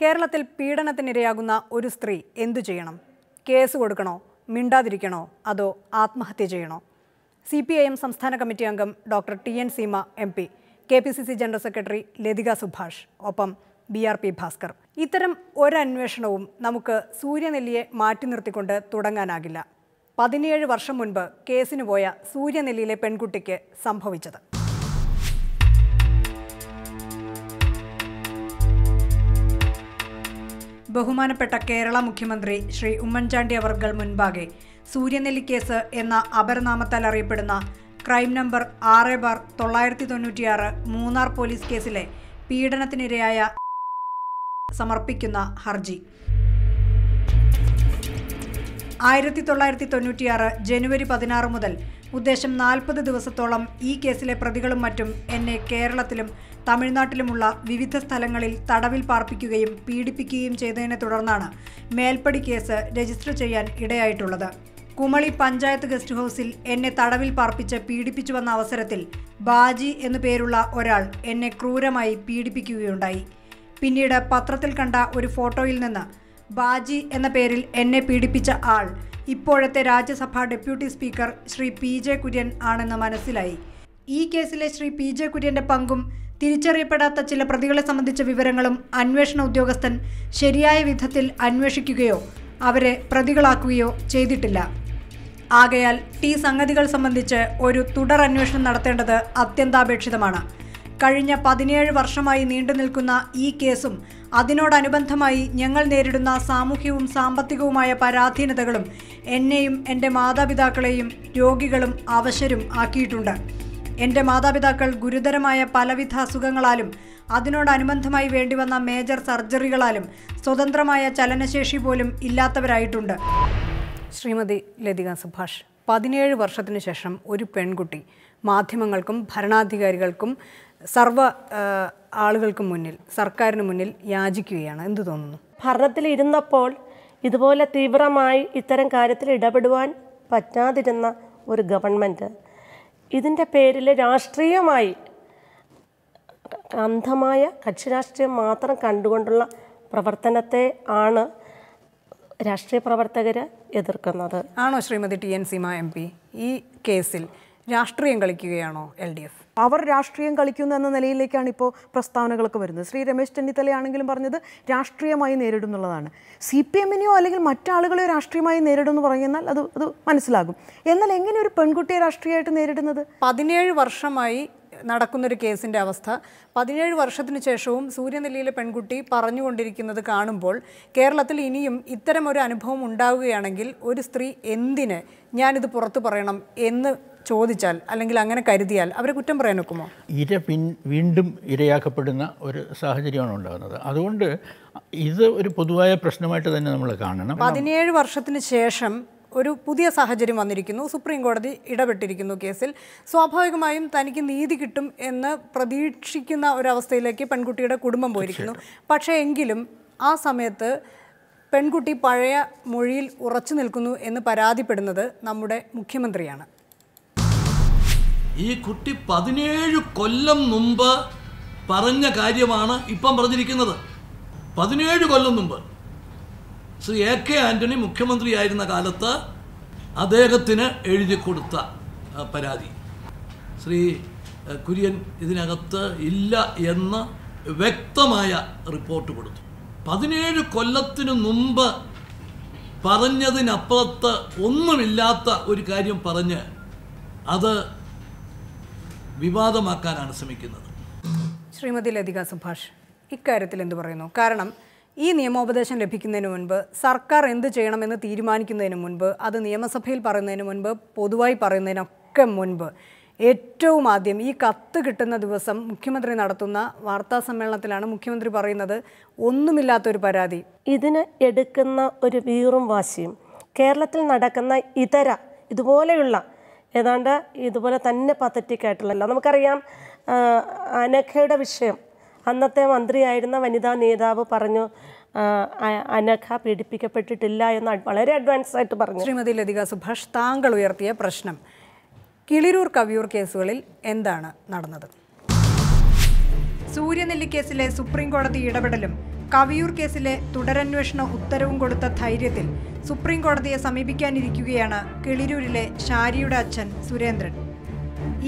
കേരളത്തിൽ പീഡനത്തിനിരയാകുന്ന ഒരു സ്ത്രീ എന്തു ചെയ്യണം? കേസ് കൊടുക്കണോ? മിണ്ടാതിരിക്കണോ? അതോ ആത്മഹത്യ ചെയ്യണോ? സി പി ഐ എം സംസ്ഥാന കമ്മിറ്റി അംഗം doctor T N Seema M P. K P C C general secretary Lathika Subhash. ഒപ്പം ബി ആർ പി ഭാസ്കർ. ഇത്തരം ഒരന്വേഷണവും നമുക്ക് സൂര്യനെല്ലിയെ മാറ്റി നിർത്തിക്കൊണ്ട് തുടങ്ങാനാകില്ല. പതിനേഴ് വർഷം മുൻപ് കേസിന് പോയ സൂര്യനെല്ലിയിലെ പെൺകുട്ടിക്ക് സംഭവിച്ചത്. ബഹുമാനപ്പെട്ട കേരള മുഖ്യമന്ത്രി ശ്രീ ഉമ്മൻചാണ്ടി അവർകൾ മുൻപാകെ സൂര്യനെല്ലി കേസ് എന്ന അപരനാമത്താൽ അറിയപ്പെടുന്ന ക്രൈം നമ്പർ ആറ് ബാർ തൊള്ളായിരത്തി തൊണ്ണൂറ്റിയാറ് മൂന്നാർ പോലീസ് കേസിലെ പീഡനത്തിനിരയായ സമർപ്പിക്കുന്ന ഹർജി. ആയിരത്തി തൊള്ളായിരത്തി തൊണ്ണൂറ്റിയാറ് ജനുവരി പതിനാറ് മുതൽ ഉദ്ദേശം നാൽപ്പത് ദിവസത്തോളം ഈ കേസിലെ പ്രതികളും മറ്റും എന്നെ കേരളത്തിലും തമിഴ്നാട്ടിലുമുള്ള വിവിധ സ്ഥലങ്ങളിൽ തടവിൽ പാർപ്പിക്കുകയും പീഡിപ്പിക്കുകയും ചെയ്തതിനെ തുടർന്നാണ് മേൽപ്പടി കേസ് രജിസ്റ്റർ ചെയ്യാൻ ഇടയായിട്ടുള്ളത്. കുമളി പഞ്ചായത്ത് ഗസ്റ്റ് ഹൗസിൽ എന്നെ തടവിൽ പാർപ്പിച്ച് പീഡിപ്പിച്ചു വന്ന അവസരത്തിൽ ബാജി എന്നു പേരുള്ള ഒരാൾ എന്നെ ക്രൂരമായി പീഡിപ്പിക്കുകയുണ്ടായി. പിന്നീട് പത്രത്തിൽ കണ്ട ഒരു ഫോട്ടോയിൽ നിന്ന് ബാജി എന്ന പേരിൽ എന്നെ പീഡിപ്പിച്ച ആൾ ഇപ്പോഴത്തെ Rajya Sabha deputy speaker Shri P J Kurian ആണെന്ന് മനസ്സിലായി. ഈ കേസിലെ ശ്രീ പി ജെ കുര്യന്റെ പങ്കും തിരിച്ചറിയപ്പെടാത്ത ചില പ്രതികളെ സംബന്ധിച്ച വിവരങ്ങളും അന്വേഷണ ഉദ്യോഗസ്ഥൻ ശരിയായ വിധത്തിൽ അന്വേഷിക്കുകയോ അവരെ പ്രതികളാക്കുകയോ ചെയ്തിട്ടില്ല. ആകയാൽ ടി സംഗതികൾ സംബന്ധിച്ച് ഒരു തുടർ അന്വേഷണം നടത്തേണ്ടത് അത്യന്താപേക്ഷിതമാണ്. കഴിഞ്ഞ പതിനേഴ് വർഷമായി നീണ്ടു നിൽക്കുന്ന ഈ കേസും അതിനോടനുബന്ധമായി ഞങ്ങൾ നേരിടുന്ന സാമൂഹ്യവും സാമ്പത്തികവുമായ പരാധീനതകളും എന്നെയും എന്റെ മാതാപിതാക്കളെയും രോഗികളും അവശരും ആക്കിയിട്ടുണ്ട്. എന്റെ മാതാപിതാക്കൾ ഗുരുതരമായ പലവിധ അസുഖങ്ങളാലും അതിനോടനുബന്ധമായി വേണ്ടിവന്ന മേജർ സർജറികളാലും സ്വതന്ത്രമായ ചലനശേഷി പോലും ഇല്ലാത്തവരായിട്ടുണ്ട്. ശ്രീമതി ലതിക സുഭാഷ് പതിനേഴ് വർഷത്തിന് ശേഷം ഒരു പെൺകുട്ടി മാധ്യമങ്ങൾക്കും ഭരണാധികാരികൾക്കും സർവ ആളുകൾക്കും മുന്നിൽ സർക്കാരിന് മുന്നിൽ യാചിക്കുകയാണ്. എന്തു തോന്നുന്നു? ഭരണത്തിൽ ഇരുന്നപ്പോൾ ഇതുപോലെ തീവ്രമായി ഇത്തരം കാര്യത്തിൽ ഇടപെടുവാൻ പറ്റാതിരുന്ന ഒരു ഗവൺമെന്റ് ഇതിന്റെ പേരിൽ രാഷ്ട്രീയമായി അന്ധമായ കക്ഷി രാഷ്ട്രീയം മാത്രം കണ്ടുകൊണ്ടുള്ള പ്രവർത്തനത്തെ ആണ് രാഷ്ട്രീയ പ്രവർത്തകർ എതിർക്കുന്നത്. ആണോ Shrimathi T N Seema M P? ഈ കേസിൽ രാഷ്ട്രീയം കളിക്കുകയാണോ എൽ ഡി എഫ്? അവർ രാഷ്ട്രീയം കളിക്കുന്നു എന്ന നിലയിലേക്കാണ് ഇപ്പോൾ പ്രസ്താവനകളൊക്കെ വരുന്നത്. ശ്രീ രമേശ് ചെന്നിത്തലയാണെങ്കിലും പറഞ്ഞത് രാഷ്ട്രീയമായി നേരിടുന്നുള്ളതാണ്. സി പി എമ്മിനെയോ അല്ലെങ്കിൽ മറ്റാളുകളെയോ രാഷ്ട്രീയമായി നേരിടുമെന്ന് പറഞ്ഞാൽ അത് അത് മനസ്സിലാകും. എന്നാൽ എങ്ങനെ ഒരു പെൺകുട്ടിയെ രാഷ്ട്രീയമായിട്ട് നേരിടുന്നത്? പതിനേഴ് വർഷമായി നടക്കുന്നൊരു കേസിന്റെ അവസ്ഥ. പതിനേഴ് വർഷത്തിന് ശേഷവും സൂര്യനെല്ലിയിലെ പെൺകുട്ടി പറഞ്ഞുകൊണ്ടിരിക്കുന്നത് കാണുമ്പോൾ കേരളത്തിൽ ഇനിയും ഇത്തരം ഒരു അനുഭവം ഉണ്ടാവുകയാണെങ്കിൽ ഒരു സ്ത്രീ എന്തിന് ഞാനിത് പുറത്തു പറയണം എന്ന് ചോദിച്ചാൽ അല്ലെങ്കിൽ അങ്ങനെ കരുതിയാൽ അവരെ കുറ്റം പറയാൻ ഒക്കുമോ? ഇര പിൻ വീണ്ടും ഇരയാക്കപ്പെടുന്ന ഒരു സാഹചര്യമാണ് ഉണ്ടാകുന്നത്. അതുകൊണ്ട് ഇത് ഒരു പൊതുവായ പ്രശ്നമായിട്ട് തന്നെ നമ്മൾ കാണണം. പതിനേഴ് വർഷത്തിന് ശേഷം ഒരു പുതിയ സാഹചര്യം വന്നിരിക്കുന്നു. സുപ്രീം കോടതി ഇടപെട്ടിരിക്കുന്നു കേസിൽ. സ്വാഭാവികമായും തനിക്ക് നീതി കിട്ടും എന്ന് പ്രതീക്ഷിക്കുന്ന ഒരവസ്ഥയിലേക്ക് പെൺകുട്ടിയുടെ കുടുംബം പോയിരിക്കുന്നു. പക്ഷേ എങ്കിലും ആ സമയത്ത് പെൺകുട്ടി പഴയ മൊഴിയിൽ ഉറച്ചു നിൽക്കുന്നു എന്ന് പരാതിപ്പെടുന്നത് നമ്മുടെ മുഖ്യമന്ത്രിയാണ്. ഈ കുട്ടി പതിനേഴ് കൊല്ലം മുമ്പ് പറഞ്ഞ കാര്യമാണ് ഇപ്പം പറഞ്ഞിരിക്കുന്നത്. പതിനേഴ് കൊല്ലം മുമ്പ്. ശ്രീ എ കെ ആന്റണി മുഖ്യമന്ത്രിയായിരുന്ന കാലത്ത് അദ്ദേഹത്തിന് എഴുതി കൊടുത്ത പരാതി. ശ്രീ കുര്യൻ ഇതിനകത്ത് ഇല്ല എന്ന് വ്യക്തമായ റിപ്പോർട്ട് കൊടുത്തു. പതിനേഴ് കൊല്ലത്തിനു മുമ്പ് പറഞ്ഞതിനപ്പുറത്ത് ഒന്നുമില്ലാത്ത ഒരു കാര്യം പറഞ്ഞ് അത് വിവാദമാക്കാനാണ് ശ്രമിക്കുന്നത്. ശ്രീമതി ലതിക സുഭാഷ് ഇക്കാര്യത്തിൽ എന്ത് പറയുന്നു? കാരണം ഈ നിയമോപദേശം ലഭിക്കുന്നതിന് മുൻപ് സർക്കാർ എന്ത് ചെയ്യണമെന്ന് തീരുമാനിക്കുന്നതിന് മുൻപ് അത് നിയമസഭയിൽ പറയുന്നതിന് മുൻപ് പൊതുവായി പറയുന്നതിനൊക്കെ മുൻപ് ഏറ്റവും ആദ്യം ഈ കത്ത് കിട്ടുന്ന ദിവസം മുഖ്യമന്ത്രി നടത്തുന്ന വാർത്താ സമ്മേളനത്തിലാണ് മുഖ്യമന്ത്രി പറയുന്നത് ഒന്നുമില്ലാത്തൊരു പരാതി. ഇതിന് എടുക്കുന്ന ഒരു വീറും വാശിയും കേരളത്തിൽ നടക്കുന്ന ഇതര ഇതുപോലെയുള്ള ഏതാണ്ട് ഇതുപോലെ തന്നെ പത്തറ്റിക് ആയിട്ടുള്ള നമുക്കറിയാം അനഖയുടെ വിഷയം. അന്നത്തെ മന്ത്രിയായിരുന്ന വനിതാ നേതാവ് പറഞ്ഞു അനഖ പീഡിപ്പിക്കപ്പെട്ടിട്ടില്ല എന്ന് വളരെ അഡ്വാൻസ് ആയിട്ട് പറഞ്ഞു. ശ്രീമതി ലതിക സുഭാഷ് താങ്കൾ ഉയർത്തിയ പ്രശ്നം. കിളിരൂർ കവിയൂർ കേസുകളിൽ എന്താണ് നടന്നത്? സൂര്യനെല്ലി കേസിലെ സുപ്രീം കോടതി ഇടപെടലും കവിയൂർ കേസിലെ തുടരന്വേഷണ ഉത്തരവും കൊടുത്ത ധൈര്യത്തിൽ സുപ്രീം കോടതിയെ സമീപിക്കാനിരിക്കുകയാണ് കിളിരൂരിലെ ഷാരിയുടെ അച്ഛൻ സുരേന്ദ്രൻ.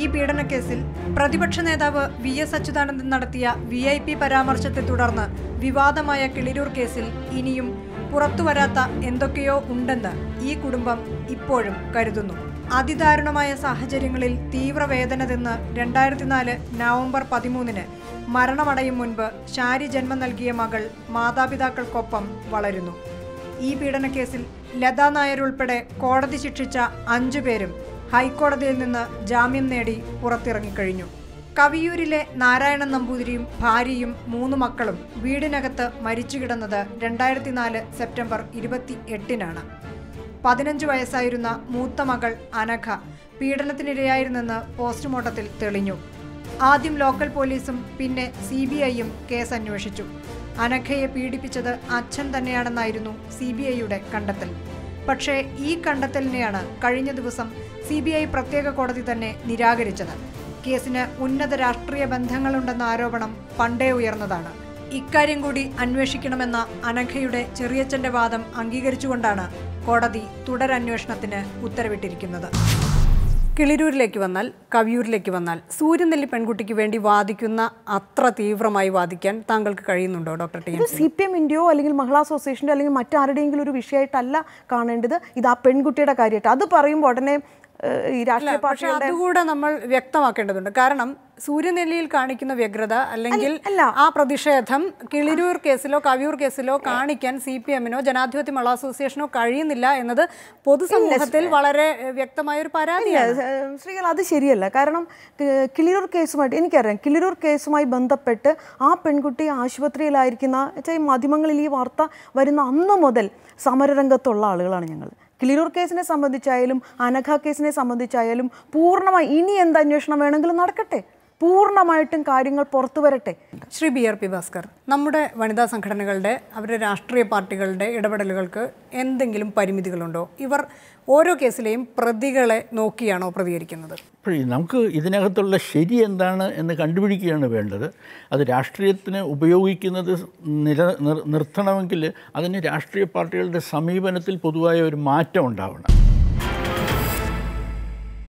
ഈ പീഡനക്കേസിൽ പ്രതിപക്ഷ നേതാവ് വി എസ് അച്യുതാനന്ദൻ നടത്തിയ വി ഐ പി പരാമർശത്തെ തുടർന്ന് വിവാദമായ കിളിരൂർ കേസിൽ ഇനിയും പുറത്തുവരാത്ത എന്തൊക്കെയോ ഉണ്ടെന്ന് ഈ കുടുംബം ഇപ്പോഴും കരുതുന്നു. അതിദാരുണമായ സാഹചര്യങ്ങളിൽ തീവ്രവേദന തിന്ന് രണ്ടായിരത്തി നാല് നവംബർ പതിമൂന്നിന് മരണമടയും മുൻപ് ശാരി ജന്മം നൽകിയ മകൾ മാതാപിതാക്കൾക്കൊപ്പം വളരുന്നു. ഈ പീഡനക്കേസിൽ ലതാ നായർ ഉൾപ്പെടെ കോടതി ശിക്ഷിച്ച അഞ്ചു പേരും ഹൈക്കോടതിയിൽ നിന്ന് ജാമ്യം നേടി പുറത്തിറങ്ങിക്കഴിഞ്ഞു. കവിയൂരിലെ നാരായണൻ നമ്പൂതിരിയും ഭാര്യയും മൂന്ന് മക്കളും വീടിനകത്ത് മരിച്ചു കിടന്നത് രണ്ടായിരത്തി നാല് സെപ്റ്റംബർ ഇരുപത്തി എട്ടിനാണ് പതിനഞ്ച് വയസ്സായിരുന്ന മൂത്ത മകൾ അനഘ പീഡനത്തിനിരയായിരുന്നെന്ന് പോസ്റ്റ്മോർട്ടത്തിൽ തെളിഞ്ഞു. ആദ്യം ലോക്കൽ പോലീസും പിന്നെ സി കേസ് അന്വേഷിച്ചു അനഘയെ പീഡിപ്പിച്ചത് അച്ഛൻ തന്നെയാണെന്നായിരുന്നു സി ബി ഐയുടെ കണ്ടെത്തൽ. പക്ഷേ ഈ കണ്ടെത്തലിനെയാണ് കഴിഞ്ഞ ദിവസം സി ബി ഐ പ്രത്യേക കോടതി തന്നെ നിരാകരിച്ചത്. കേസിന് ഉന്നത രാഷ്ട്രീയ ബന്ധങ്ങളുണ്ടെന്ന ആരോപണം പണ്ടേ ഉയർന്നതാണ്. ഇക്കാര്യം കൂടി അന്വേഷിക്കണമെന്ന അനഘയുടെ ചെറിയച്ഛന്റെ വാദം അംഗീകരിച്ചുകൊണ്ടാണ് കോടതി തുടരന്വേഷണത്തിന് ഉത്തരവിട്ടിരിക്കുന്നത്. കിളിരൂരിലേക്ക് വന്നാൽ കവിയൂരിലേക്ക് വന്നാൽ സൂര്യനെല്ലി പെൺകുട്ടിക്ക് വേണ്ടി വാദിക്കുന്ന അത്ര തീവ്രമായി വാദിക്കാൻ താങ്കൾക്ക് കഴിയുന്നുണ്ടോ ഡോക്ടർ ടി സി? പി എമ്മിന്റെയോ അല്ലെങ്കിൽ മഹിളാ അസോസിയേഷന്റെ അല്ലെങ്കിൽ മറ്റാരുടെയെങ്കിലും ഒരു വിഷയമായിട്ടല്ല കാണേണ്ടത് ഇത് ആ പെൺകുട്ടിയുടെ കാര്യമായിട്ട്. അത് പറയുമ്പോൾ ഉടനെ ഈ രാഷ്ട്രീയ പാർട്ടികളുടെ അതുകൂടെ നമ്മൾ വ്യക്തമാക്കേണ്ടതുണ്ട്. കാരണം സൂര്യനെല്ലിയിൽ കാണിക്കുന്ന വ്യഗ്രത അല്ലെങ്കിൽ ആ പ്രതിഷേധം കിളിരൂർ കേസിലോ കവിയൂർ കേസിലോ കാണിക്കാൻ സി പി എമ്മിനോ ജനാധിപത്യ മള അസോസിയേഷനോ കഴിയുന്നില്ല എന്നത് പൊതുസമൂഹത്തിൽ വളരെ വ്യക്തമായ ഒരു പരാതിയാണ്. ശ്രീകൾ അത് ശരിയല്ല. കാരണം കിളിരൂർ കേസുമായിട്ട് എനിക്കറിയാം കിളിരൂർ കേസുമായി ബന്ധപ്പെട്ട് ആ പെൺകുട്ടി ആശുപത്രിയിലായിരിക്കുന്ന മാധ്യമങ്ങളിൽ ഈ വാർത്ത വരുന്ന അന്ന് മുതൽ സമരരംഗത്തുള്ള ആളുകളാണ് ഞങ്ങൾ. കിളിരൂർ കേസിനെ സംബന്ധിച്ചായാലും അനഘ കേസിനെ സംബന്ധിച്ചായാലും പൂർണമായി ഇനി എന്ത് അന്വേഷണം വേണമെങ്കിലും നടക്കട്ടെ. പൂർണമായിട്ടും കാര്യങ്ങൾ പുറത്തു വരട്ടെ. Shri B R P Bhaskar നമ്മുടെ വനിതാ സംഘടനകളുടെ അവരുടെ രാഷ്ട്രീയ പാർട്ടികളുടെ ഇടപെടലുകൾക്ക് എന്തെങ്കിലും പരിമിതികളുണ്ടോ? ഇവർ ഓരോ കേസിലെയും പ്രതികളെ നോക്കിയാണോ പ്രതികരിക്കുന്നത്? അപ്പോൾ നമുക്ക് ഇതിനകത്തുള്ള ശരി എന്താണ് എന്ന് കണ്ടുപിടിക്കുകയാണ് വേണ്ടത്. അത് രാഷ്ട്രീയത്തിന് ഉപയോഗിക്കുന്നത് നില നിർ- നിർത്തണമെങ്കിൽ അതിന് രാഷ്ട്രീയ പാർട്ടികളുടെ സമീപനത്തിൽ പൊതുവായ ഒരു മാറ്റം ഉണ്ടാവണം.